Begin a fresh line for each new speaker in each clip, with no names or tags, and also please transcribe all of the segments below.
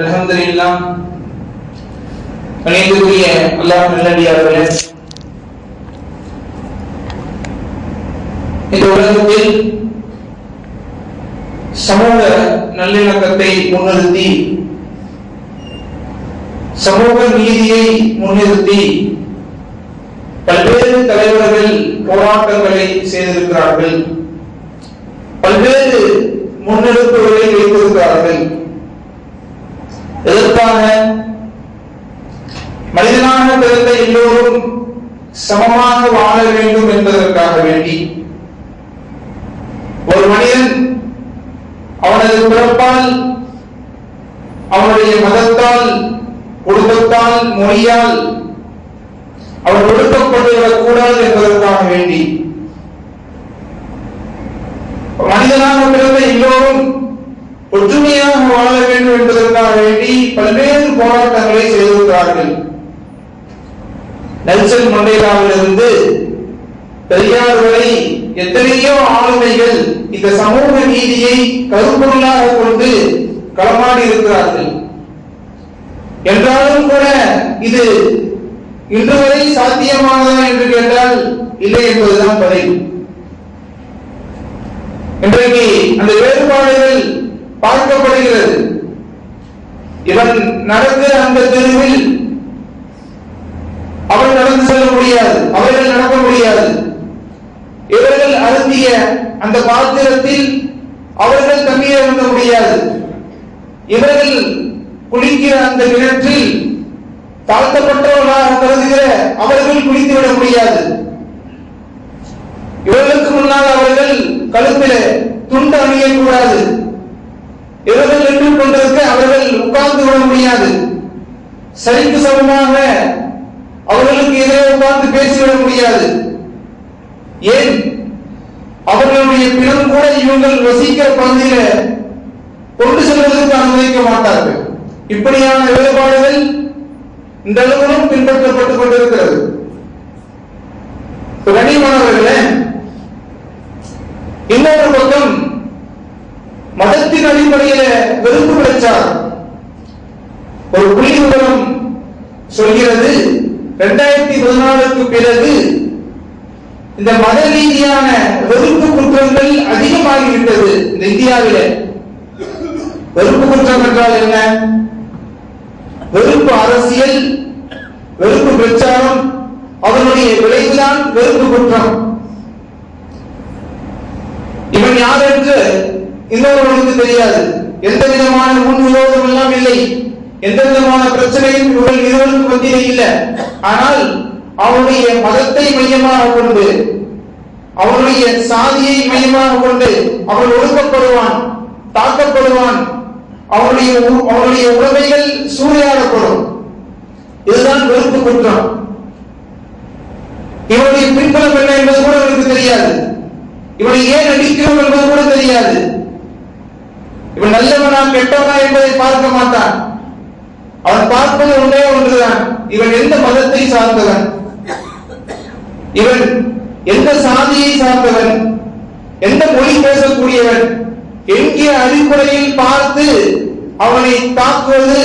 அல்ஹம்துலில்லாஹ் கணியத்துக்குரிய அல்லாஹ் நல்லடியார்களே இந்த உலகத்தில் சமூக நல்லிணக்கத்தை முன்னிறுத்தி சமூக நீதியை முன்னிறுத்தி பல்வேறு தலைவர்கள் போராட்டங்களை செய்திருக்கிறார்கள். பல்வேறு முன்னெடுப்புகளை வைத்திருக்கிறார்கள். எதற்காக மனிதனாக பிறந்த எல்லோரும் சமமாக வாழ வேண்டும் என்பதற்காக வேண்டி ஒரு மனிதன் அவனது பிறப்பால் அவனுடைய மதத்தால் குடும்பத்தால் மொழியால் அவன் ஒடுக்கப்பட்டுவிடக் கூடாது என்பதற்காக வேண்டி மனிதனாக பிறந்த எல்லோரும் ஒற்றுமையாக வாழ வேண்டும் என்பதற்காக வேண்டி பல்வேறு போராட்டங்களை செய்திருக்கிறார்கள் நெல்சன் மண்டேலாவிலிருந்து பெரியார் வரை எத்தனையோ ஆளுமைகள் இந்த சமூக நீதியை கருப்பொருளாக கொண்டு களமாடி இருக்கிறார்கள். என்றாலும் கூட இது இன்று வரை சாத்தியமானதா என்று கேட்டால் இல்லை என்பதுதான் பதில் இன்றைக்கு அந்த வேறுபாடுகள் பார்க்கப்படுகிறது. இவன் நடந்த அந்த தெருவில் அவன் நடந்து செல்ல முடியாது அவர்கள் நடக்க முடியாது. இவர்கள் அருந்திய அந்த பாத்திரத்தில் அவர்கள் தண்ணீர் அருந்த முடியாது. இவர்கள் குளிக்கிற அந்த கிணற்றில் தாழ்த்தப்பட்டவர்களாக கருதுகிற அவர்கள் குளித்து விட முடியாது. இவர்களுக்கு முன்னால் அவர்கள் கழுத்தில துண்டு அணியக்கூடாது. இவர்கள் நின்று கொண்டிருக்க அவர்கள் உட்கார்ந்து விட முடியாது. சரிக்கு சமமாக அவர்களுக்கு எதிரே உட்கார்ந்து பேசிவிட முடியாது. ஏன்? அவர்களுடைய பிணம் கூட இவங்கள் வசிக்கிற பகுதியில கொண்டு செல்வதற்கு அனுமதிக்க மாட்டார்கள். இப்படியான வேறுபாடுகள் இந்த அளவிலும் பின்பற்றப்பட்டுக் கொண்டிருக்கிறது. கனிமானவர்களே இன்னொரு பக்கம் மதத்தின் அடிப்படையில வெறுப்பு பிரச்சாரம் ஒரு புள்ளி சொல்கிறது இரண்டாயிரத்தி பதினாலுக்கு பிறகு இந்த மத ரீதியான வெறுப்பு குற்றங்கள் அதிகமாகிவிட்டது இந்த இந்தியாவில. வெறுப்பு குற்றம் என்றால் என்ன? வெறுப்பு அரசியல் வெறுப்பு பிரச்சாரம் அவனுடைய விளைவுதான் வெறுப்பு குற்றம். இவன் யார் என்று இன்னொருவனுக்கு தெரியாது. எந்த விதமான முன் விரோதம் எல்லாம் இல்லை. எந்த விதமான பிரச்சனையும் இவர்கள் இருவருக்கு மத்தியிலே இல்லை. ஆனால் அவனுடைய மதத்தை மையமாக கொண்டு அவனுடைய சாதியை மையமாக கொண்டு அவன் ஒடுக்கப்படுவான் தாக்கப்படுவான் அவனுடைய உ- அவனுடைய உடைமைகள் சூறையாடப்படும். இதுதான் வெறுப்பு குற்றம். இவனுடைய பின்புலம் என்ன என்பது கூட அவனுக்கு தெரியாது. இவனை ஏன் அடிக்கிறோம் என்பது கூட தெரியாது. இவன் நல்லவனா கெட்டவனா என்பதை பார்க்க மாட்டான். அவன் பார்ப்பது ஒன்றே ஒன்றுதான். இவன் எந்த மதத்தை சார்ந்தவன்? இவன் எந்த சாதியை சார்ந்தவன்? எந்த மொழி பேசக்கூடியவன்? என்கிற அடிப்படையில் பார்த்து அவனை தாக்குவது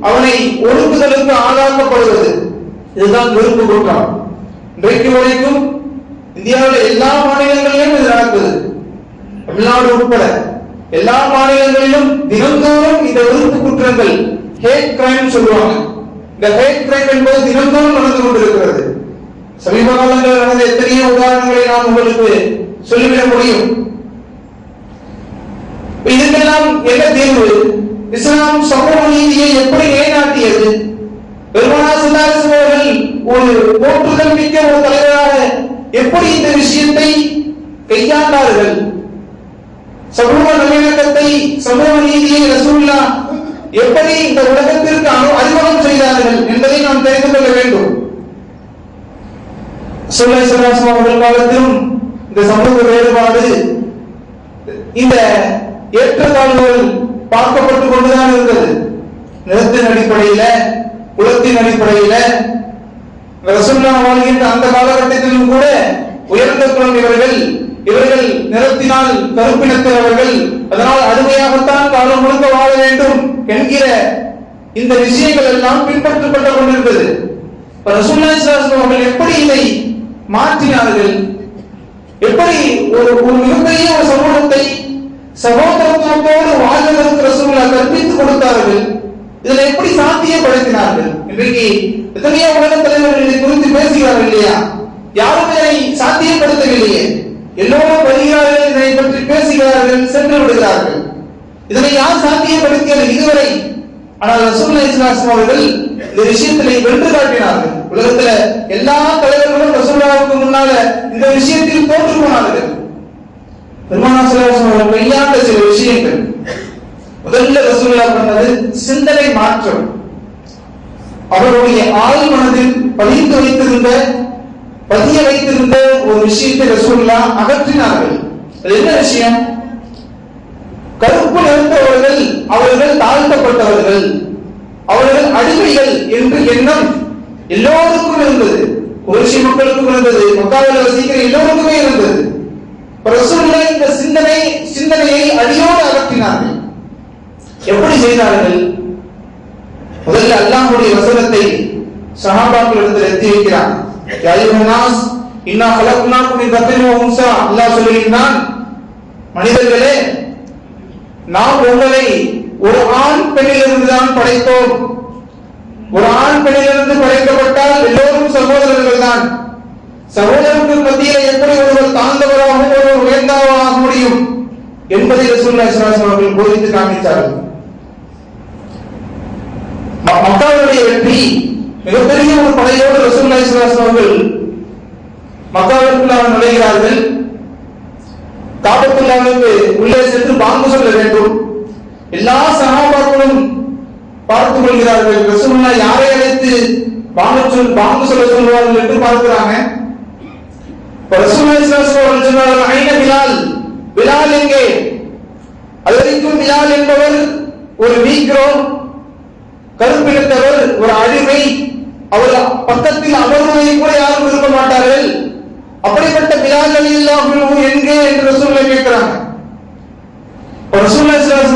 அவனை ஒழுங்குதலுக்கு ஆளாக்கப்படுவது? இதுதான் வெறுப்பு குற்றம். இன்றைக்கு வரைக்கும் இந்தியாவில் எல்லா மாநிலங்களிலும் இது நடக்குது. தமிழ்நாடு உட்பட எல்லா மாநிலங்களிலும் தினந்தோறும் இந்த வெறுப்பு குற்றங்கள் ஹேட் கிரைம் சொல்லுவாங்க. இந்த ஹேட் கிரைம் என்பது தினந்தோறும் நடந்து கொண்டிருக்கிறது. சமீப காலங்களில் நடந்த எத்தனையோ உதாரணங்களை நாம் உங்களுக்கு சொல்லிவிட முடியும். இதுக்கெல்லாம் என்ன தீர்வு? இஸ்லாம் சமூக நீதியை எப்படி நிலைநாட்டியது? பெருமானா சிந்தாரிசம் அவர்கள் ஒரு போற்றுதல் மிக்க ஒரு தலைவராக எப்படி இந்த விஷயத்தை கையாண்டார்கள்? சமூக நல்லிணக்கத்தை சமூக நீதியை ரசூல்லா எப்படி இந்த உலகத்திற்கு அனு- அறிமுகம் செய்தார்கள் என்பதை நாம் தெரிந்து கொள்ள வேண்டும். சுல்லை அவர்கள் காலத்திலும் இந்த சமூக வேறுபாடு இந்த ஏற்றத்தாழ்வுகள் பார்க்கப்பட்டுக் கொண்டுதான் இருந்தது. நிறத்தின் அடிப்படையில குலத்தின் அடிப்படையில ரசுல்லா வாழ்கின்ற அந்த காலகட்டத்திலும் கூட உயர்ந்த குலம் இவர்கள். இவர்கள் நிறத்தினால் கருப்பினத்தவர்கள் அதனால் அருமையாகத்தான் காலம் முழுக்க வாழ வேண்டும் என்கிற இந்த விஷயங்கள் எல்லாம் பின்பற்றப்பட்டு கொண்டிருந்தது. அவர்கள் எப்படி இதை மாற்றினார்கள்? எப்படி ஒரு ஒரு மிகப்பெரிய ஒரு சமூகத்தை சகோதரத்துவத்தோடு வாழ்வதற்கு ரசூலுல்லா கற்பித்துக் கொடுத்தார்கள். இதுல எப்படி சாத்தியப்படுத்தினார்கள்? இன்றைக்கு எத்தனையோ உலக தலைவர்கள் இதை குறித்து பேசுகிறார்கள் இல்லையா? யாரும் இதனை சாத்தியப்படுத்தவில்லையே. எல்லோரும் வழியாக இதனை பற்றி பேசுகிறார்கள் சென்று விடுகிறார்கள். இதனை யார் சாத்தியப்படுத்தியது இதுவரை? ஆனால் ரசூலுல்லாஹி ஸல்லல்லாஹு அவர்கள் இந்த விஷயத்திலே வென்று காட்டினார்கள். உலகத்துல எல்லா தலைவர்களும் ரசூல்லாவுக்கு முன்னால இந்த விஷயத்தில் தோற்று போனார்கள். பெருமானா ஸல்லல்லாஹு அவர்கள் கையாண்ட சில விஷயங்கள். முதல்ல ரசூல்லா பண்ணது சிந்தனை மாற்றம். அவருடைய ஆள் மனதில் பதிந்து வைத்திருந்த பதிய வைத்திருந்த ஒரு விஷயத்தை ரசூல்லா அகற்றினார்கள். என்ன விஷயம்? கருப்பு நிறந்தவர்கள் அவர்கள் தாழ்த்தப்பட்டவர்கள். அவர்கள் அடிமைகள் என்று எண்ணம் எல்லோருக்கும் இருந்தது. குறைஷி மக்களுக்கும் இருந்தது மக்காவில் வசிக்கிற எல்லோருக்குமே இருந்தது. இப்ப இந்த சிந்தனை சிந்தனையை அடியோடு அகற்றினார்கள். எப்படி செய்தார்கள்? முதல்ல அல்லாஹுடைய வசனத்தை சஹாபாக்கள் இடத்தில் எத்தி வைக்கிறான் யா மனிதர்களே நாம் உங்களை ஒரு ஆண் பெண்ணிலிருந்து தான் படைத்தோம். ஒரு ஆண் பெண்ணிலிருந்து படைக்கப்பட்டால் எல்லோரும் சகோதரர்கள் தான் சகோதரர்கள் மத்திய எப்படி ஒருவர் தாழ்ந்தவராகவும் ஒருவர் உயர்ந்தவராக ஆக முடியும்? என்பதை ரசூலுல்லாஹி ஸல்லல்லாஹு அவர்கள் போதித்து காமித்தார்கள் மக்காவுடைய வெற்றி மிகப்பெரிய ஒரு படையோடு ரசூலுல்லாஹி ஸல்லல்லாஹு அலைஹி வஸல்லம் அவர்கள் மக்காவிற்குள்ளாக நுழைகிறார்கள். காபத்துல்லாவுக்கு உள்ளே சென்று பாங்கு சொல்ல வேண்டும். எல்லா சகாபாக்களும் பார்த்துக் கொள்கிறார்கள். ரசூலுல்லா யாரை அழைத்து பாங்கு சொல் பாங்கு சொல்ல சொல்வார்கள் என்று பார்க்கிறாங்க. இப்ப ரசூலுல்லாஹி ஸல்லல்லாஹு அலைஹி வஸல்லம் சொன்னார்கள் ஐன பிலால் பிலால் எங்கே? அது வரைக்கும் பிலால் என்பவர் ஒரு நீக்ரோ கருப்பினத்தவர் ஒரு அழிவை அவர் பக்கத்தில் அமர்வதை கூட யாரும் விரும்ப மாட்டார்கள். அப்படிப்பட்ட பிலால் இல்லாமல் எங்கே என்று சூழ்நிலை கேட்கிறாங்க.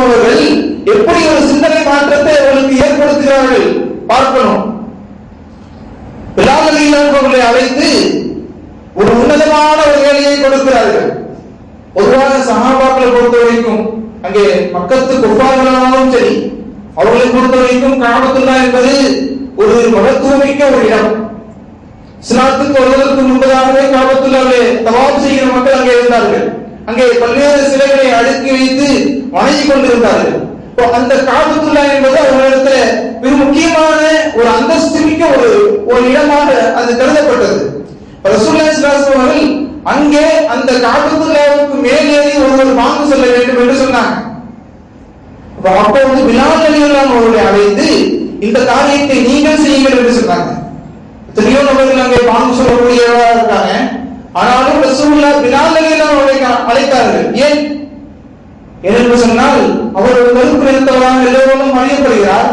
அவர்கள் எப்படி ஒரு சிந்தனை மாற்றத்தை அவர்களுக்கு ஏற்படுத்துகிறார்கள் பார்க்கணும். பிலால் அலில்லாஹு அவர்களை அழைத்து ஒரு உன்னதமான ஒரு வேலையை கொடுக்கிறார்கள். பொதுவாக சகாபாக்களை பொறுத்த வரைக்கும் அங்கே மக்கத்து குப்பார்களானாலும் சரி அவர்களை பொறுத்த வரைக்கும் காபத்துல்லா என்பது ஒரு மகத்துவமிக்க ஒரு இடம். இஸ்லாத்துக்கு வருவதற்கு முன்பதாகவே காபத்துல்லாவிலே தவாப் செய்கிற மக்கள் அங்கே இருந்தார்கள். அங்கே பல்வேறு சிலைகளை அடுக்கி வைத்து வணங்கி கொண்டிருந்தார்கள். இப்போ அந்த காபத்துல்லா என்பது அவர்களிடத்துல மிக முக்கியமான ஒரு அந்தஸ்து மிக்க ஒரு ஒரு இடமாக அது கருதப்பட்டது. ரசூலுல்லாஹி ஸல்லல்லாஹு அவர்கள் அங்கே அந்த காபத்துல்லாவுக்கு மேலேறி ஒருவர் வாங்க சொல்ல வேண்டும் என்று சொன்னாங்க. அப்ப அப்பொழுது பிலால் அலியெல்லாம் அவர்களை அழைத்து இந்த காரியத்தை நீங்கள் செய்யுங்கள் என்று சொன்னாங்க. எத்தனையோ நபர்கள் அங்கே பாங்கு சொல்லக்கூடியவராக இருக்காங்க. ஆனாலும் ரசூலுல்லா பிலால் அவர்களை அழைத்தார்கள். ஏன்? ஏனென்று சொன்னால் அவர் ஒரு கருப்பு நிறத்தவராக எல்லோரும் அறியப்படுகிறார்.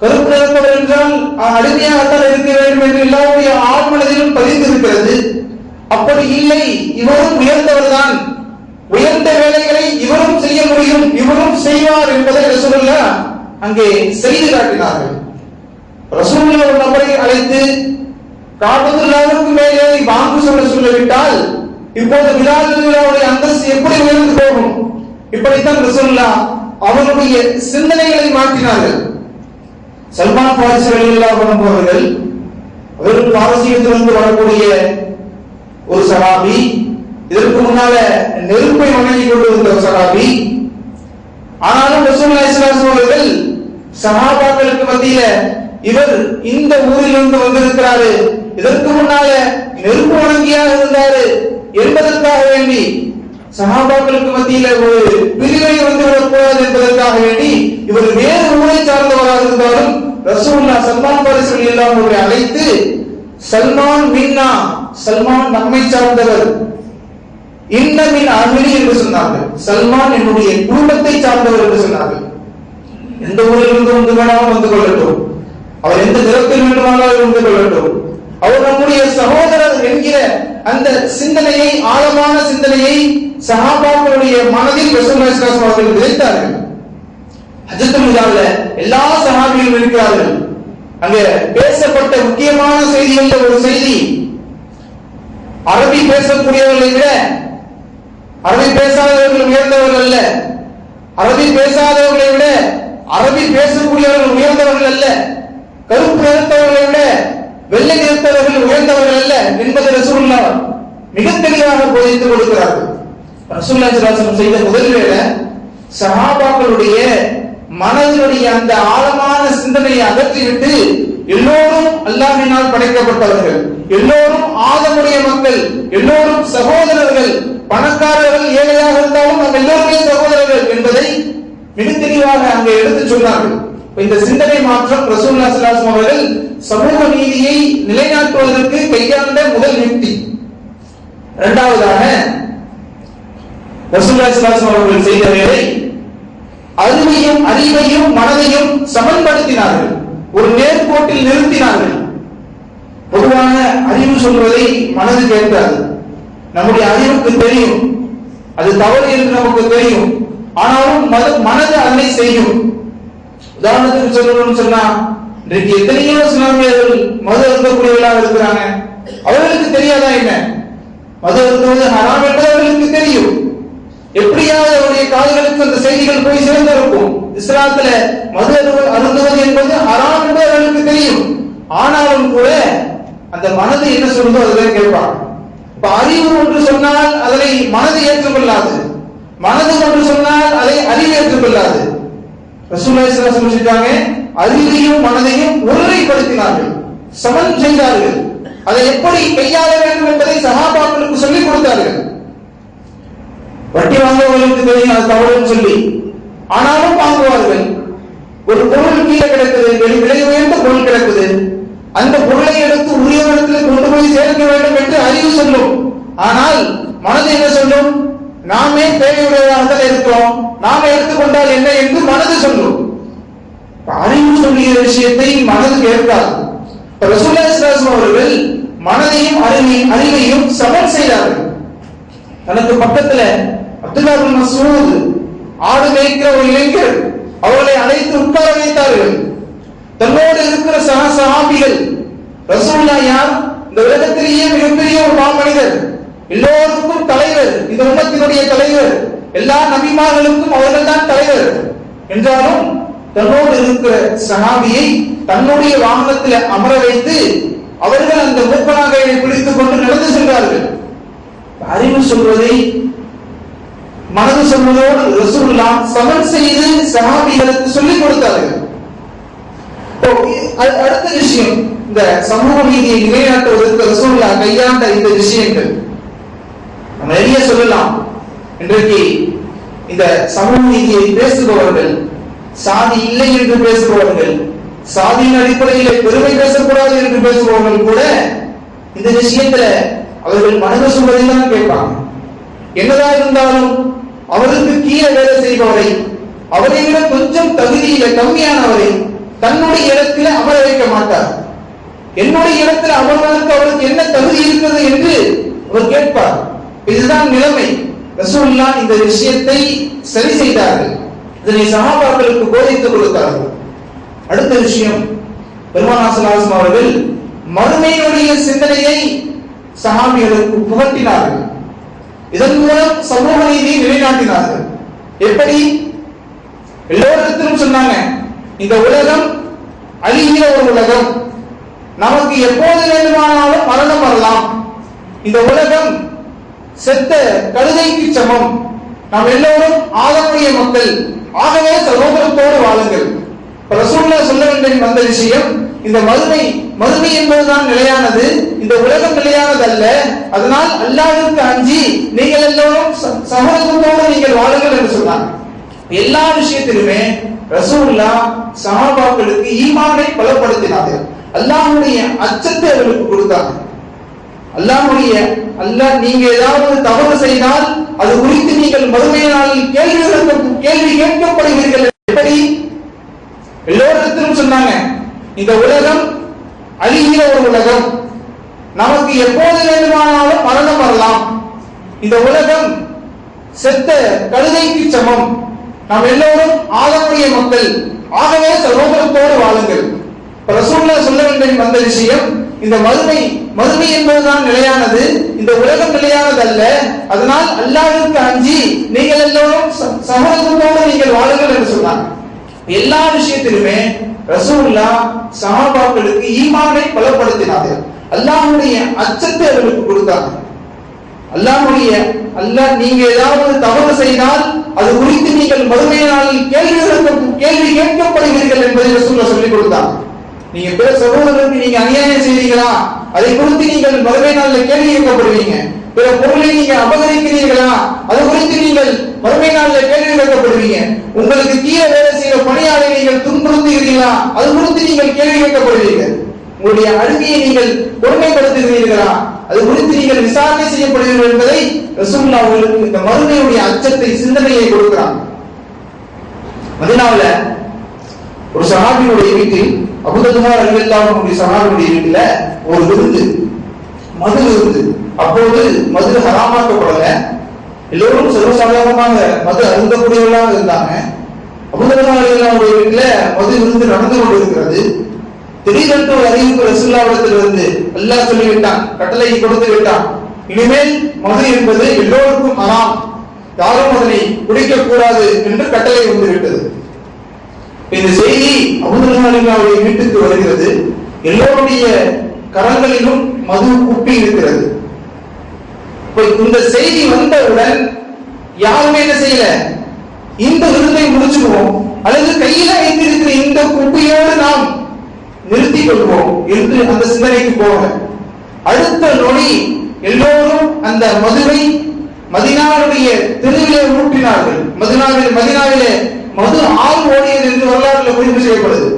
கருப்பு நிறத்தவர் என்றால் அடிமையாகத்தான் இருக்க வேண்டும் என்று எல்லாருடைய ஆழ்மனதிலும் பதிந்திருக்கிறது. அப்படி இல்லை இவரும் உயர்ந்தவர்தான். உயர்ந்த வேலை இவரும் செய்வார் என்பதை ரசூலுல்லா அங்கே செய்து காட்டினார்கள். ரசூலுல்லா ஒரு நபரை அழைத்து காபத்துல்லாவுக்கு மேலே வாங்கு சொல்ல சொல்லிவிட்டால் இப்போது விழாவுடைய அந்தஸ்து எப்படி உயர்ந்து போகும்? இப்படித்தான் ரசூலுல்லா அவருடைய சிந்தனைகளை மாற்றினார்கள். சல்மான் பாரிஸ் வெளியில்லா அன்ஹு அவர்கள் அவர்கள் பாரசீகத்திலிருந்து வரக்கூடிய ஒரு சகாபி இதற்கு முன்னால நெருப்பை வணங்கி கொண்டு வந்த ஒரு ஆனாலும் அவர்கள் சகாபாக்களுக்கு மத்தியில இவர் இந்த ஊரிலிருந்து வந்திருக்கிறாரு. இதற்கு முன்னால நெருப்பு வணங்கியாக இருந்தாரு என்பதற்காக வேண்டி சகாபாக்களுக்கு மத்தியில ஒரு பிரிவை வந்து விடக்கூடாது என்பதற்காக வேண்டி இவர் வேறு ஊரை சார்ந்தவராக இருந்தாலும் ரசூல்லா சல்மான் பாரிசல் எல்லாம் அவரை அழைத்து சல்மான் மின்னா சல்மான் நம்மை சார்ந்தவர் இன்னமின் அகிலி என்று சொன்னார்கள். சல்மான் என்னுடைய குடும்பத்தை சார்ந்தவர் என்று சொன்னார்கள். எந்த ஊரில் இருந்து வந்து வேணாலும் வந்து கொள்ளட்டும். அவர் எந்த நிறத்தில் வேண்டுமானாலும் இருந்து கொள்ளட்டும். அவர் நம்முடைய சகோதரர் என்கிற அந்த சிந்தனையை ஆழமான சிந்தனையை சகாபாக்களுடைய மனதில் ரசூலுல்லாஹி அவர்கள் விதைத்தார்கள். ஹஜ்ஜத்துல் விதால எல்லா சஹாபி இருக்கிறார்கள். அங்கே பேசப்பட்ட முக்கியமான செய்தி என்ற ஒரு செய்தி அரபி பேசக்கூடியவர்களை விட அரபி பேசாதவர்கள் உயர்ந்தவர்கள் அல்ல. அரபி பேசாதவர்களை விட அரபி பேசக்கூடியவர்கள் உயர்ந்தவர்கள் அல்ல. கருப்பு நிறுத்தவர்களை விட வெள்ளை நிறுத்தவர்கள் உயர்ந்தவர்கள் அல்ல என்பதை ரசூல்லா மிக தெளிவாக போதித்துக் கொடுக்கிறார்கள். ரசூல்லா சிலாசனம் செய்த முதல் வேலை சஹாபாக்களுடைய மனதினுடைய அந்த ஆழமான சிந்தனையை அகற்றிவிட்டு எல்லோரும் அல்லாஹினால் படைக்கப்பட்டவர்கள் எல்லோரும் ஆதமுடைய மக்கள் எல்லோரும் சகோதரர்கள் பணக்காரர்கள் ஏழையாக இருந்தாலும் நம்ம எல்லோருமே சகோதரர்கள் என்பதை மிக தெளிவாக அங்கே எடுத்து சொன்னார்கள். இந்த சிந்தனை மாற்றம் ரசூல்லா சலாசம் அவர்கள் சமூக நீதியை நிலைநாட்டுவதற்கு கையாண்ட முதல் யுக்தி. இரண்டாவதாக ரசூல்லா சலாசம் அவர்கள் செய்த வேலை அறிவையும் அறிவையும் மனதையும் சமன்படுத்தினார்கள். ஒரு நேர்கோட்டில் நிறுத்தினார்கள். பொதுவான அறிவு சொல்வதை மனது கேட்காது. நம்முடைய அறிவுக்கு தெரியும். அது தவறு என்று நமக்கு தெரியும். ஆனாலும் மத- மனது அதனை செய்யும். உதாரணத்துக்கு சொல்லணும்னு சொன்னா இன்றைக்கு எத்தனையோ இஸ்லாமியர்கள் மது அருந்தக்கூடியவர்களாக இருக்கிறாங்க. அவர்களுக்கு தெரியாதா என்ன? மது அருந்துவது ஹராம் என்று அவர்களுக்கு தெரியும். எப்படியாவது அவருடைய காதுகளுக்கு அந்த செய்திகள் போய் சேர்ந்திருக்கும். இஸ்லாத்துல மது அருந்துவது என்பது ஹராம் என்பது அவர்களுக்கு தெரியும். ஆனாலும் கூட அந்த மனது என்ன சொல்லுதோ அதுதான் கேட்பான் இப்ப அறிவு ஒன்று சொன்னால் அதனை மனது ஏற்றுக்கொள்ளாது. மனது ஒன்று சொன்னால் அதை அறிவு ஏற்றுக்கொள்ளாது. ரசூலுல்லாஹி சொல்லிட்டாங்க அறிவையும் மனதையும் ஒருமைப்படுத்தினார்கள். சமன் செய்தார்கள். அதை எப்படி கையாள வேண்டும் என்பதை சகாபாக்களுக்கு சொல்லிக் கொடுத்தார்கள். வட்டி வாங்குவவர்களுக்கு தெரியும் அது தவறுன்னு சொல்லி. ஆனாலும் வாங்குவார்கள். ஒரு பொருள் கீழே கிடக்குது வெளி விலை உயர்ந்த பொருள் கிடக்குது. அந்த பொருளை எடுத்து உரிய இடத்துல கொண்டு போய் சேர்க்க வேண்டும் என்று அறிவு சொல்லும். ஆனால் மனது என்ன சொல்லும்? நாமே தேவையுடையதாக தான் இருக்கிறோம். நாம எடுத்துக்கொண்டால் என்ன என்று மனது சொல்லும். அறிவு சொல்லிய விஷயத்தை மனது கேட்காது. அவர்கள் மனதையும் அறிவையும் அறிவையும் சமன் செய்தார்கள். தனக்கு பக்கத்துல அப்துல்லா பின் ஆடு மேய்க்கிற ஒரு இளைஞர். அவர்களை அழைத்து உட்கார வைத்தார்கள் தன்னோடு இருக்கிற சக சகாபிகள். ரசூல்லா யார்? இந்த உலகத்திலேயே மிகப்பெரிய ஒரு மாமனிதர் எல்லோருக்கும் தலைவர். இந்த உலகத்தினுடைய தலைவர். எல்லா நபிமார்களுக்கும் அவர்கள் தான் தலைவர். என்றாலும் தன்னோடு இருக்கிற சகாபியை தன்னுடைய வாகனத்தில் அமர வைத்து அவர்கள் அந்த மூப்பனாகையை பிடித்துக் கொண்டு நடந்து சென்றார்கள். அறிவு சொல்வதை மனது சொல்வதோடு ரசூலுல்லா சமன் செய்து சஹாபிகளுக்கு சொல்லிக் கொடுத்தார்கள் அடுத்த விஷயம் இந்த சமூக நீதியை நிலைநாட்டுவதற்கு ரசூல்லா கையாண்ட இந்த விஷயங்கள். நிறைய சொல்லலாம். இன்றைக்கு இந்த சமூக நீதியை பேசுபவர்கள் சாதி இல்லை என்று பேசுபவர்கள் சாதியின் அடிப்படையில் பெருமை பேசக்கூடாது என்று பேசுபவர்கள் கூட இந்த விஷயத்துல அவர்கள் மனது சொல்வதை தான் கேட்பாங்க. என்னதான் இருந்தாலும் அவருக்கு கீழே வேலை செய்பவரை அவரை விட கொஞ்சம் தகுதியில கம்மியானவரை தன்னுடைய இடத்துல அமர வைக்க மாட்டார். என்னுடைய இடத்துல அமர்வதற்கு அவருக்கு என்ன தகுதி இருக்கிறது என்று அவர் கேட்பார். இதுதான் நிலைமை. ரசூல்லா இந்த விஷயத்தை சரி செய்தார்கள். இதனை சகாபாக்களுக்கு போதித்துக் கொடுத்தார்கள். அடுத்த விஷயம் பெருமானாசலாசம் அவர்கள் மறுமையினுடைய சிந்தனையை சஹாபிகளுக்கு புகட்டினார்கள். இதன் மூலம் சமூக நீதியை நிலைநாட்டினார்கள். எப்படி? எல்லோரிடத்திலும் சொன்னாங்க இந்த உலகம் அழிகிற ஒரு உலகம். நமக்கு எப்போது வேண்டுமானாலும் மரணம் வரலாம். இந்த உலகம் செத்த கழுதைக்கு சமம். நாம் எல்லோரும் ஆகக்கூடிய மக்கள். ஆகவே சகோதரத்தோடு வாழுங்கள். இப்ப ரசூல்லா சொல்ல வேண்டிய வந்த விஷயம் இந்த மதுமை மதுமை என்பதுதான் நிலையானது. இந்த உலகம் நிலையானது அல்ல அதனால் அல்லாவிற்கு அஞ்சி நீங்கள் எல்லோரும் ச- சகோதரத்தோடு நீங்கள் வாழுங்கள் என்று சொன்னாங்க எல்லா விஷயத்திலுமே ரசூல்லா சஹாபாக்களுக்கு ஈமானை பலப்படுத்தினார்கள். அல்லாஹுடைய அச்சத்தை அவர்களுக்கு கொடுத்தாங்க அல்லாஹுடைய அல்லாஹ் நீங்க ஏதாவது தவறு செய்தால் அது குறித்து நீங்கள் மறுமையினால் கேள்வி கேள்வி கேட்கப்படுவீர்கள். எப்படி? எல்லோரிடத்திலும் சொன்னாங்க இந்த உலகம் அழிகிற ஒரு உலகம். நமக்கு எப்போது வேண்டுமானாலும் மரணம் வரலாம். இந்த உலகம் செத்த கழுதைக்கு சமம். நாம் எல்லோரும் ஆகக்கூடிய மக்கள். ஆகவே சகோதரத்தோடு வாழுங்கள். இப்ப ரசூல்லா சொல்ல வேண்டும் வந்த விஷயம் இந்த மறுமை மறுமை என்பதுதான் நிலையானது. இந்த உலகம் நிலையானது அல்ல அதனால் அல்லாவிற்கு அஞ்சி நீங்கள் எல்லோரும் ச- சகோதரத்தோடு நீங்கள் வாழுங்கள் என்று சொன்னார். எல்லா விஷயத்திலுமே ரசூல்லா சஹாபாக்களுக்கு ஈமானை பலப்படுத்தினார்கள். அல்லாஹுடைய அச்சத்தை அவர்களுக்கு கொடுத்தாங்க. அல்லாஹுடைய அல்லாஹ் நீங்க ஏதாவது தவறு செய்தால் அது குறித்து நீங்கள் மறுமையினால் நாளில் கேள்வி கேட்க- கேள்வி கேட்கப்படுவீர்கள் என்பதை ரசூல்லா சொல்லிக் கொடுத்தாங்க. நீங்க பிற சகோதரருக்கு நீங்க அநியாயம் செய்வீங்களா அதை குறித்து நீங்கள் மறுமை நாளில் கேள்வி கேட்கப்படுவீங்க. பிற பொருளை நீங்க அபகரிக்கிறீர்களா? அது குறித்து நீங்கள் மறுமை நாளில் கேள்வி கேட்கப்படுவீங்க. உங்களுக்கு தீய வேலை செய்கிற பணியாளரை நீங்கள் துன்புறுத்துகிறீர்களா? அது குறித்து நீங்கள் கேள்வி கேட்கப்படுவீர்கள் உங்களுடைய அருமையை நீங்கள் பொறுமைப்படுத்துகிறீர்களா அது குறித்து நீங்கள் விசாரணை செய்யப்படுவீர்கள் என்பதை ரசூல்லா உங்களுக்கு இந்த மறுமையுடைய அச்சத்தை சிந்தனையை கொடுக்கிறாங்க மதினாவுல ஒரு சகாபியுடைய வீட்டில் அபுதகுமார் அலிவல்லாவுடைய சகாபியுடைய வீட்டுல ஒரு விருந்து மது விருந்து. அப்போது மது ஹராமாக்கப்படல. எல்லோரும் சர்வசாதாரணமாக மது அருந்தக்கூடியவர்களாக இருந்தாங்க. அபுதகுமார் அலிவல்லாவுடைய வீட்டுல மது விருந்து நடந்து கொண்டிருக்கிறது. திடீரென்று ஒரு அறிவிப்பு ரசூல்லாவிடத்தில் இருந்து அல்லாஹ் சொல்லிவிட்டான் கட்டளை கொடுத்து விட்டான். இனிமேல் மது என்பது எல்லோருக்கும் ஹராம். யாரும் அதனை குடிக்க கூடாது என்று கட்டளை வந்துவிட்டது இந்த செய்தி அபுதுல்லாவுடைய வீட்டுக்கு வருகிறது. எல்லோருடைய கரங்களிலும் மது குப்பி இருக்கிறது. இந்த செய்தி வந்தவுடன் யாருமே என்ன செய்யல? இந்த விருதை முடிச்சுக்குவோம் அல்லது கையில வைத்திருக்கிற இந்த குப்பையோடு நாம் நிறுத்திக் கொள்வோம் என்று அந்த சிந்தனைக்கு போக. அடுத்த நொடி எல்லோரும் அந்த மதுவை மதினாவுடைய தெருவிலே ஊற்றினார்கள் மதினாவில் மதினாவிலே மது ஆள் ஓடியது என்று வரலாறுல குறிப்பு செய்யப்படுது?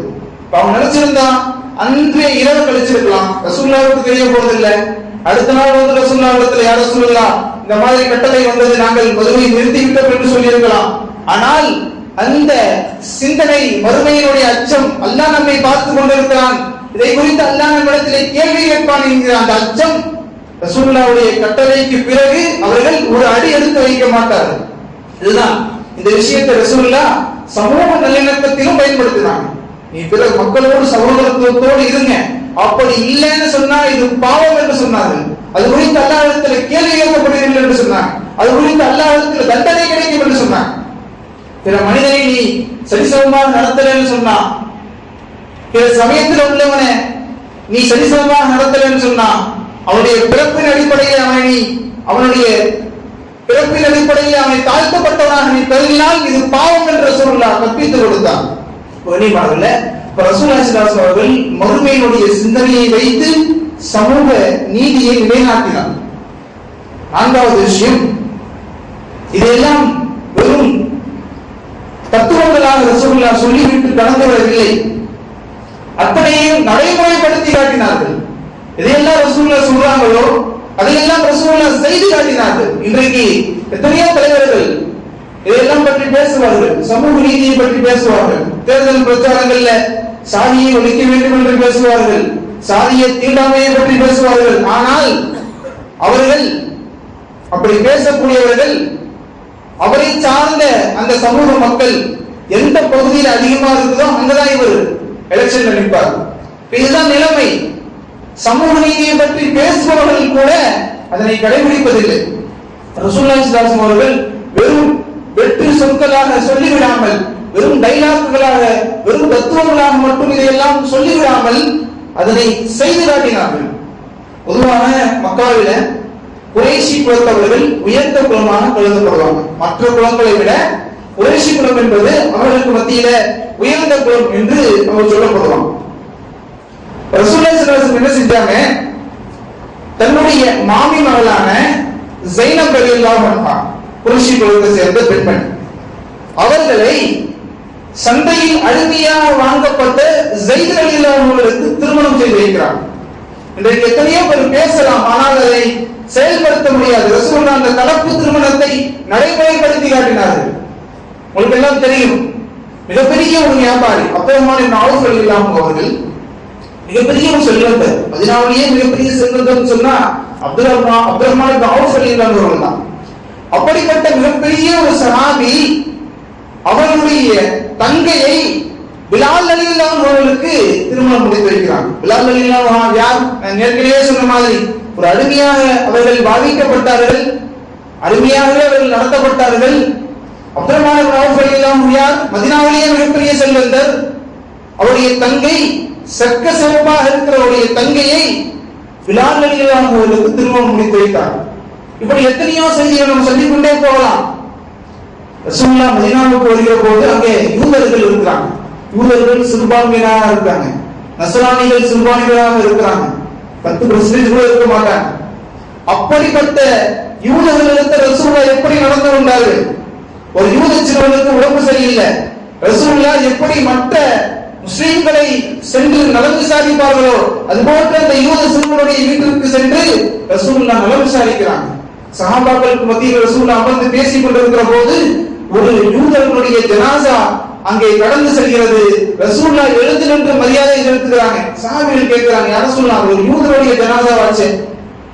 அவன் நினைச்சிருந்தான் அன்றே இரவு கழிச்சிருக்கலாம். ரசூல்லாவுக்கு தெரிய போறதில்லை. அடுத்த நாள் வந்து ரசூல்லா இடத்துல யார சொல்லலாம் இந்த மாதிரி கட்டளை வந்தது நாங்கள் மதுவை நிறுத்தி விட்டோம் என்று சொல்லியிருக்கலாம். ஆனால் அந்த சிந்தனை மறுமையினுடைய அச்சம் அல்லாஹ் நம்மை பார்த்து கொண்டிருக்கிறான். இதை குறித்து அல்லாஹ் நம்மிடத்திலே கேள்வி கேட்பான் என்கிற அந்த அச்சம் ரசூல்லாவுடைய கட்டளைக்கு பிறகு அவர்கள் ஒரு அடி எடுத்து வைக்க மாட்டார்கள். இதுதான் இந்த விஷயத்தை ரசூல்லா சமூக நல்லிணக்கத்திலும் பயன்படுத்தினாங்க. நீ பிற மக்களோடு சகோதரத்துவத்தோடு இருங்க. அப்படி இல்லைன்னு சொன்னா இது பாவம் என்று சொன்னார்கள். அது குறித்து அல்லாஹ்விடத்தில் கேள்வி கேட்கப்படுவீர்கள் என்று சொன்னார். அது குறித்து அல்லாஹ்விடத்தில் தண்டனை கிடைக்கும் என்று சொன்னார். பிற மனிதனை நீ சரிசமமாக நடத்தலன்னு சொன்னா பிற சமயத்தில் உள்ளவனை நீ சரிசமமாக நடத்தலன்னு சொன்னா அவனுடைய பிறப்பின் அடிப்படையில் அவனை நீ அவனுடைய பிறப்பின் அடிப்படையில் அவனை தாழ்த்தப்பட்டவனாக நீ கருதினால் இது பாவம் என்ற சூழலா கற்பித்து கொடுத்தான். கண்ணியமானவர்களே, இப்ப அவர்கள் மறுமையினுடைய சிந்தனையை வைத்து சமூக நீதியை நிலைநாட்டினார். நான்காவது விஷயம் இதெல்லாம் வெறும் தத்துவங்களாக ரசகுல்லா சொல்லிவிட்டு கடந்து வரவில்லை அத்தனையும் நடைமுறைப்படுத்தி காட்டினார்கள். எதையெல்லாம் ரசூலுல்லா சொல்றாங்களோ அதையெல்லாம் ரசூலுல்லா செய்து காட்டினார்கள். இன்றைக்கு எத்தனையோ தலைவர்கள் இதையெல்லாம் பற்றி பேசுவார்கள் சமூக நீதியை பற்றி பேசுவார்கள். தேர்தல் பிரச்சாரங்கள்ல சாதியை ஒழிக்க வேண்டும் என்று பேசுவார்கள். சாதிய தீண்டாமையை பற்றி பேசுவார்கள். ஆனால் அவர்கள் அப்படி பேசக்கூடியவர்கள் அவரை சார்ந்த அந்த சமூக மக்கள் எந்த பகுதியில் அதிகமா இருக்குதோ அங்கதான் இவர் எலெக்ஷன் நிற்பார். இதுதான் நிலைமை. சமூக நீதியை பற்றி பேசுபவர்கள் கூட அதனை கடைபிடிப்பதில்லை. ரசூல்லா அவர்கள் வெறும் வெற்று சொற்களாக சொல்லிவிடாமல் வெறும் டைலாக்குகளாக வெறும் தத்துவங்களாக மட்டும் இதையெல்லாம் சொல்லிவிடாமல் அதனை செய்து காட்டினார்கள். பொதுவாக மக்காவில குறைசி குலத்தவர்கள் உயர்ந்த குலமாக கருதப்படுவாங்க மற்ற குலங்களை விட குறைசி குலம் என்பது அவர்களுக்கு மத்தியில உயர்ந்த குலம் என்று அவர் சொல்லப்படுவாங்க ரசூலுல்லாஹி என்ன செஞ்சாங்க? தன்னுடைய மாமி மகளான ஜைனப் ரலியல்லாஹு அன்ஹா குறைசி குலத்தை சேர்ந்த பெண்மணி. அவர்களை சந்தையில் அழுமையாக வாங்கப்பட்ட ஜெயித் ரலியல்லாஹு அவர்களுக்கு திருமணம் செய்து வைக்கிறார் இன்றைக்கு எத்தனையோ பேர் பேசலாம் ஆனால் அதை செயல்படுத்த முடியாது. ரசூல்லா அந்த கலப்பு திருமணத்தை நடைமுறைப்படுத்தி காட்டினார்கள். உங்களுக்கு எல்லாம் தெரியும் மிகப்பெரிய ஒரு வியாபாரி அப்பமான நாவல்கள் இல்லாமல் அவர்கள் மிகப்பெரிய ஒரு செல்வந்தர். மதினாவிலேயே மிகப்பெரிய செல்வந்தர் சொன்னா அப்துல் ரஹ்மான் அப்துல் ரஹ்மான் நாவல் இல்லாதவர்கள் தான். அப்படிப்பட்ட மிகப்பெரிய ஒரு சஹாபி அவர்களுடைய தங்கையை பிலால் அலிலாம் அவர்களுக்கு திருமணம் முடித்து வைக்கிறாங்க. பிலால் அலிலாம் யார்? நான் சொன்ன மாதிரி ஒரு அருமையாக அவர்கள் பாதிக்கப்பட்டார்கள். அருமையாகவே அவர்கள் நடத்தப்பட்டார்கள். அப்துரமான அலிலாம் யார்? மதினாவிலேயே மிகப்பெரிய செல்வந்தர். அவருடைய தங்கை சக்க சிவப்பாக இருக்கிற அவருடைய தங்கையை பிலால் அலிலாம் அவர்களுக்கு திருமணம் முடித்து வைத்தார். இப்படி எத்தனையோ செய்திகளை நம்ம சொல்லிக் கொண்டே போகலாம். ரசூல்லா மதினாவுக்கு வருகிற போது அங்கே யூதர்கள் இருக்கிறாங்க. யூதர்கள் சிறுபான்மையினராக இருக்காங்க நசராணிகள் சிறுபான்மையினராக இருக்கிறாங்க. பத்து பர்சன்டேஜ் கூட இருக்க மாட்டாங்க. அப்படிப்பட்ட யூதர்களிடத்த ரசூல்லா எப்படி நடந்து கொண்டாரு ஒரு யூத சிறுவனுக்கு உடம்பு சரியில்லை. ரசூல்லா எப்படி மற்ற முஸ்லீம்களை சென்று நலம் விசாரிப்பார்களோ அதுபோன்ற அந்த யூத சிறுவனுடைய வீட்டிற்கு சென்று ரசூல்லா நலம் விசாரிக்கிறாங்க. சஹாபாக்களுக்கு மத்தியில் ரசூல்லா அமர்ந்து பேசிக் கொண்டிருக்கிற போது ஒரு யூதர்களுடைய ஜனாசா அங்கே கடந்து செல்கிறது. ரசூல்லா எழுந்து நின்று மரியாதை செலுத்துகிறாங்க. சஹாபிகள் கேட்கிறாங்க யார சொல்லலாம் ஒரு யூதருடைய ஜனாசா வாச்சு.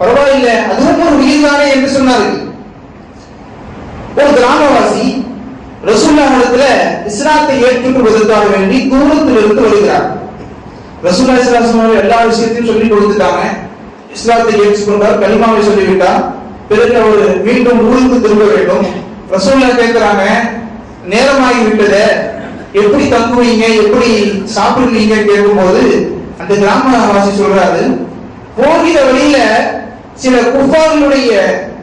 பரவாயில்ல அதுவும் ஒரு உயிர்தானே என்று சொன்னார்கள். ஒரு கிராமவாசி ரசூல்லா இடத்துல இஸ்லாத்தை ஏற்றுக்கொள்வதற்காக வேண்டி தூரத்தில் இருந்து வருகிறார். ரசூல்லா இஸ்லாம் எல்லா விஷயத்தையும் சொல்லி கொடுத்துட்டாங்க. இஸ்லாத்தை ஏற்றுக்கொண்டார் கலிமாவை சொல்லிவிட்டார். பிறகு அவர் மீண்டும் ஊருக்கு திரும்ப வேண்டும். ரசூல்லா கேட்கிறாங்க நேரமாகி விட்டது எப்படி தங்குவீங்க? எப்படி சாப்பிடுவீங்க? கேட்கும்போது அந்த கிராமவாசி சொல்றாரு போகிற வழியில சில குஃபார்களுடைய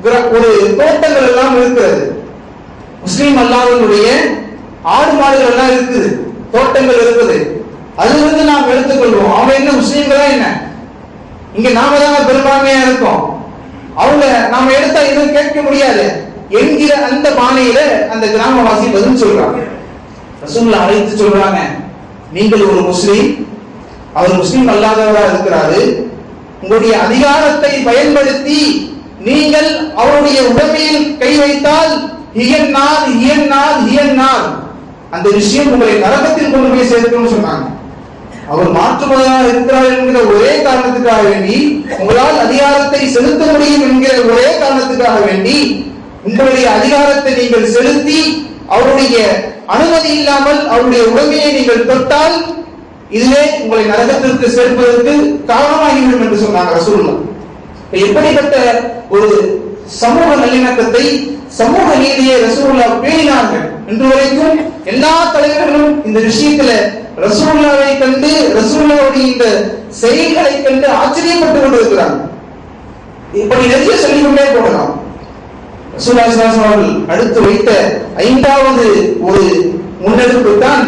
ஒரு தோட்டங்கள் எல்லாம் இருக்கிறது. முஸ்லீம் அல்லாதவனுடைய ஆடு மாடுகள் எல்லாம் இருக்குது. தோட்டங்கள் இருக்குது. அது வந்து நாம் எடுத்துக்கொள்வோம். அவங்க என்ன முஸ்லீம்களா என்ன? இங்க நாம தான் பெரும்பான்மையா இருக்கோம். அவங்க நாம எடுத்தா எதுவும் கேட்க முடியாது என்கிற அந்த பாணியில அந்த கிராமவாசி பதில் சொல்றாங்க. ரசூல்லா அழைத்து சொல்றாங்க நீங்கள் ஒரு முஸ்லீம் அவர் முஸ்லீம் அல்லாதவரா இருக்கிறாரு. உங்களுடைய அதிகாரத்தை பயன்படுத்தி நீங்கள் அவருடைய உடமையில் கை வைத்தால் ஹியன்னார் ஹியன்னார் ஹியன்னார். அந்த விஷயம் உங்களை நரகத்தில் கொண்டு போய் சேர்க்கணும்னு சொன்னாங்க. அவர் மாற்றுவதாக இருக்கிறார் என்கிற ஒரே காரணத்துக்காக வேண்டி உங்களால் அதிகாரத்தை செலுத்த முடியும் என்கிற ஒரே காரணத்துக்காக வேண்டி உங்களுடைய அதிகாரத்தை நீங்கள் செலுத்தி அவருடைய அனுமதி இல்லாமல் அவருடைய உடமையை நீங்கள் தொட்டால் இதுவே உங்களை நரகத்திற்கு சேர்ப்பதற்கு காரணமாகிவிடும் என்று சொன்னாங்க ரசூல்லா எப்படிப்பட்ட ஒரு சமூக நல்லிணக்கத்தை சமூக நீதியை ரசூல்லா பேணினார்கள்? இன்று வரைக்கும் எல்லா தலைவர்களும் இந்த விஷயத்துல ரசூல்லாவை கண்டு ரசூல்லாவுடைய இந்த செயல்களை கண்டு ஆச்சரியப்பட்டு கொண்டிருக்கிறாங்க. இப்படி நிறைய சொல்லிக் கொண்டே போகலாம் அவர்கள் அடுத்து வைத்த ஐந்தாவது ஒரு முன்னெடுப்பு தான்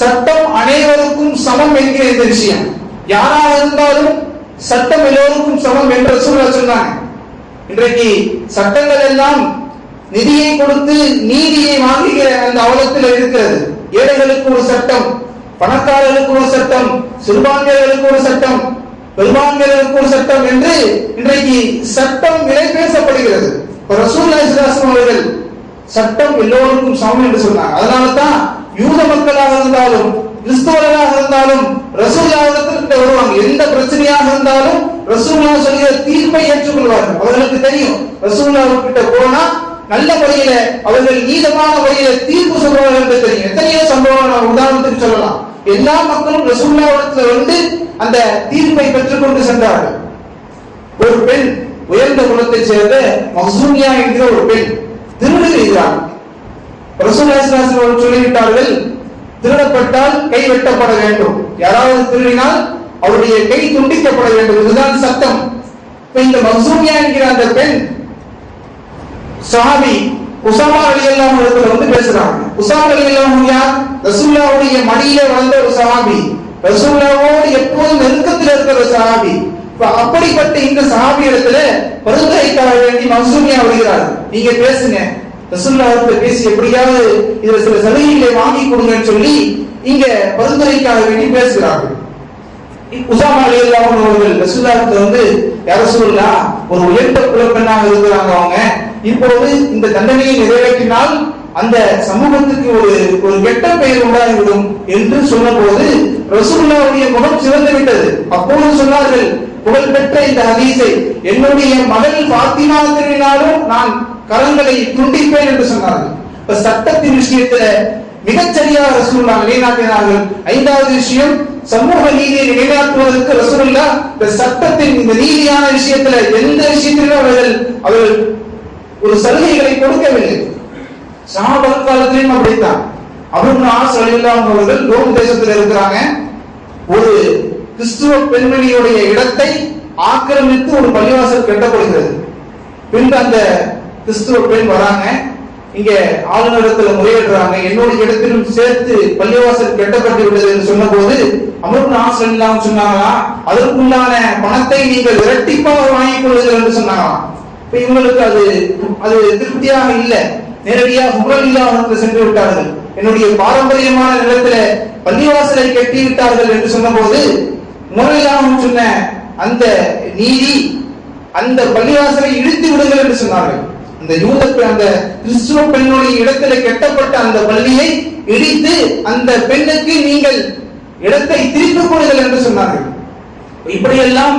சட்டம் அனைவருக்கும் சமம் என்கிற இந்த விஷயம். யாராக இருந்தாலும் சட்டம் எல்லோருக்கும் சமம் என்று ரசூலுல்லாஹ் சொன்னாங்க. இன்றைக்கு சட்டங்கள் எல்லாம் நிதியை கொடுத்து நீதியை வாங்குகிற அந்த அவலத்தில் இருக்கிறது. ஏழைகளுக்கு ஒரு சட்டம் பணக்காரர்களுக்கு ஒரு சட்டம் சிறுபான்மையர்களுக்கு ஒரு சட்டம் பெரும்பான்மையர்களுக்கு ஒரு சட்டம் என்று இன்றைக்கு சட்டம் விலை பேசப்படுகிறது. இப்ப அவர்கள் சட்டம் எல்லோருக்கும் சமம் என்று சொன்னார் அதனால தான் யூத மக்களாக இருந்தாலும் கிறிஸ்தவர்களாக இருந்தாலும் ரசூல்லாவிடத்தில் வருவாங்க. எந்த பிரச்சனையாக இருந்தாலும் ரசூல்லா சொல்கிற தீர்ப்பை ஏற்றுக்கொள்வார்கள். அவர்களுக்கு தெரியும் ரசூல்லா கிட்ட போனா நல்ல முறையில அவர்கள் நீதமான முறையில தீர்ப்பு சொல்வார்கள் என்று தெரியும். எத்தனையோ சம்பவம் நான் உதாரணத்துக்கு சொல்லலாம். எல்லா மக்களும் ரசூல்லாவிடத்துல வந்து அந்த தீர்ப்பை பெற்றுக்கொண்டு சென்றார்கள். ஒரு பெண் உயர்ந்த குலத்தை சேர்ந்த மசூனியா என்கிற ஒரு பெண் திருடு செய்கிறார் ரசூல்லாஸ்லாசன் அவர்கள் சொல்லிவிட்டார்கள் திருடப்பட்டால் கை வெட்டப்பட வேண்டும். யாராவது திருடினால் அவருடைய கை துண்டிக்கப்பட வேண்டும். இதுதான் சட்டம். இந்த மசூமியா என்கிற அந்த பெண் சஹாபி உசாமா அலியல்லாம் இடத்துல வந்து பேசுறாங்க. உசாமா அலியல்லாம் யார்? ரசூல்லாவுடைய மடியில வளர்ந்த ஒரு சஹாபி. ரசூல்லாவோடு எப்போதும் நெருக்கத்தில் இருக்கிற ஒரு சஹாபி. அப்படிப்பட்ட இந்த சஹாபி இடத்துல பரிந்துரைக்காக வேண்டி மசூமியா வருகிறார். நீங்க பேசுங்க. ரசூல்லாவுக்கு பேசி எப்படியாவது இதுல சில சலுகைகளை வாங்கி கொடுங்கன்னு சொல்லி இங்க பரிந்துரைக்காக வேண்டி பேசுகிறார்கள். உசாமா அலியல்லாம் அவர்கள் ரசூல்லாவுக்கு வந்து யார சொல்லா ஒரு உயர்ந்த குலப்பெண்ணாக இருக்கிறாங்க அவங்க. இப்போது இந்த தண்டனையை நிறைவேற்றினால் அந்த சமூகத்துக்கு ஒரு ஒரு கெட்ட பெயர் உண்டாகிவிடும் என்று சொன்னபோது ரசூல்லாவுடைய முகம் சிவந்து விட்டது. அப்போது சொன்னார்கள் புகழ்பெற்ற இந்த ஹதீஸை என்னுடைய மகள் பாத்திமா திருவினாலும் நான் கரங்களை துண்டிப்பேன் என்று சொன்னார்கள். இப்ப சட்டத்தின் விஷயத்துல மிகச்சரியாக ரசூல்லா நிலைநாட்டினார்கள். ஐந்தாவது விஷயம் சமூக நீதியை நிலைநாட்டுவதற்கு ரசூல்லா இந்த சட்டத்தின் இந்த நீதியான விஷயத்துல எந்த விஷயத்திலும் அவர்கள் அவர்கள் ஒரு சலுகைகளை கொடுக்கவில்லை சாபல் காலத்திலும் அப்படித்தான். அபுன் ஆஸ் ரலியல்லாஹு அவர்கள் ரோம் தேசத்தில் இருக்கிறாங்க. ஒரு கிறிஸ்துவ பெண்மணியுடைய இடத்தை ஆக்கிரமித்து ஒரு பள்ளிவாசல் கட்டப்படுகிறது. பின்பு அந்த கிறிஸ்துவ பெண் வராங்க. இங்க ஆளுநரிடத்துல முறையிடுறாங்க என்னோட இடத்திலும் சேர்த்து பள்ளிவாசல் கட்டப்பட்டு விட்டது என்று சொன்னபோது அமர்ந்து ஆசிரியர் சொன்னாங்களா அதற்குண்டான பணத்தை நீங்கள் இரட்டிப்பாக வாங்கிக் கொள்ளுங்கள் என்று சொன்னாங்களாம். இப்ப இவங்களுக்கு அது அது திருப்தியாக இல்லை. நேரடியாக முரளில்லா இல்லாமல் சென்று விட்டார்கள். என்னுடைய பாரம்பரியமான நிலத்துல பள்ளிவாசலை கட்டி விட்டார்கள் என்று சொன்னபோது முரளில்லாவும் சொன்ன அந்த நீதி அந்த பள்ளிவாசலை இழுத்து விடுங்கள் என்று சொன்னார்கள். அந்த யூத அந்த கிறிஸ்துவ பெண்ணுடைய இடத்துல கெட்டப்பட்ட அந்த பள்ளியை இடித்து அந்த பெண்ணுக்கு நீங்கள் இடத்தை திருப்பிக் கொடுங்கள் என்று சொன்னார்கள். இப்படியெல்லாம்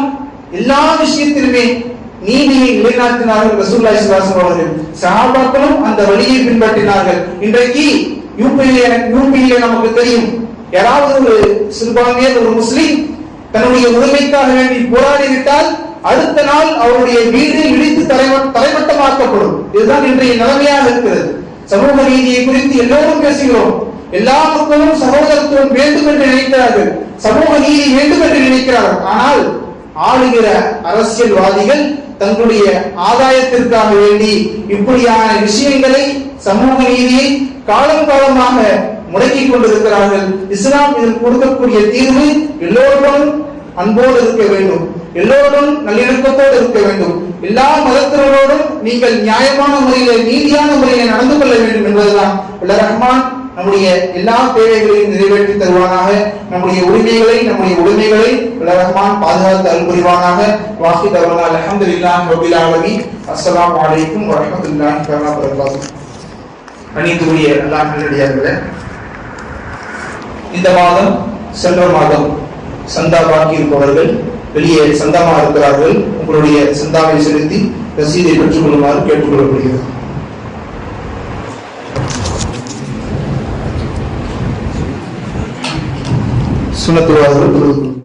எல்லா விஷயத்திலுமே நீதியை நிலைநாட்டினார்கள் ரசூல்லாய் ஸல்லல்லாஹு அவர்கள். சகாபாக்களும் அந்த வழியை பின்பற்றினார்கள். இன்றைக்கு யூபியில யூபியில நமக்கு தெரியும். யாராவது ஒரு சிறுபான்மையர் ஒரு முஸ்லீம் தன்னுடைய உரிமைக்காக வேண்டி போராடிவிட்டால் அடுத்த நாள் அவருடைய வீடு இடித்து தலைவ தரைமட்டமாக்கப்படும் இதுதான் இன்றைய நிலைமையாக இருக்கிறது. சமூக நீதியை குறித்து எல்லோரும் பேசுகிறோம். எல்லா மக்களும் சகோதரத்துவம் வேண்டும் என்று நினைக்கிறார்கள். சமூக நீதி வேண்டும் என்று நினைக்கிறார்கள். ஆனால் ஆளுகிற அரசியல்வாதிகள் தங்களுடைய ஆதாயத்திற்காக வேண்டி இப்படியான விஷயங்களை சமூக நீதியை காலம் காலமாக முடக்கிக் கொண்டிருக்கிறார்கள். இஸ்லாம் இதில் கொடுக்கக்கூடிய தீர்வு எல்லோருடன் அன்போடு இருக்க வேண்டும். எல்லோரும் நல்லிணக்கத்தோடு இருக்க வேண்டும். எல்லா மதத்தினரோடும் நீங்கள் நியாயமான முறையில நீதியான முறையில நடந்து கொள்ள வேண்டும் என்பதுதான். ரஹ்மான் நம்முடைய எல்லா தேவைகளையும் நிறைவேற்றி தருவானாக. நம்முடைய உரிமைகளை நம்முடைய உரிமைகளை ரஹ்மான் பாதுகாத்து அருள் புரிவானாக. வாஹி தருவானா அல்ஹம்துலில்லாஹி ரபில் ஆலமீன். அஸ்ஸலாமு அலைக்கும் வரஹ்மத்துல்லாஹி வபரகாத்துஹு. அனைத்துடைய எல்லா நல்லடியார்களே இந்த மாதம் சென்ற மாதம் சந்தா பாக்கி இருப்பவர்கள் வெளியே சந்தமாக இருக்கிறார்கள் உங்களுடைய சந்தாவை செலுத்தி ரசீதை பெற்றுக் கொள்ளுமாறு கேட்டுக்கொள்ளப்படுகிறது. É natural.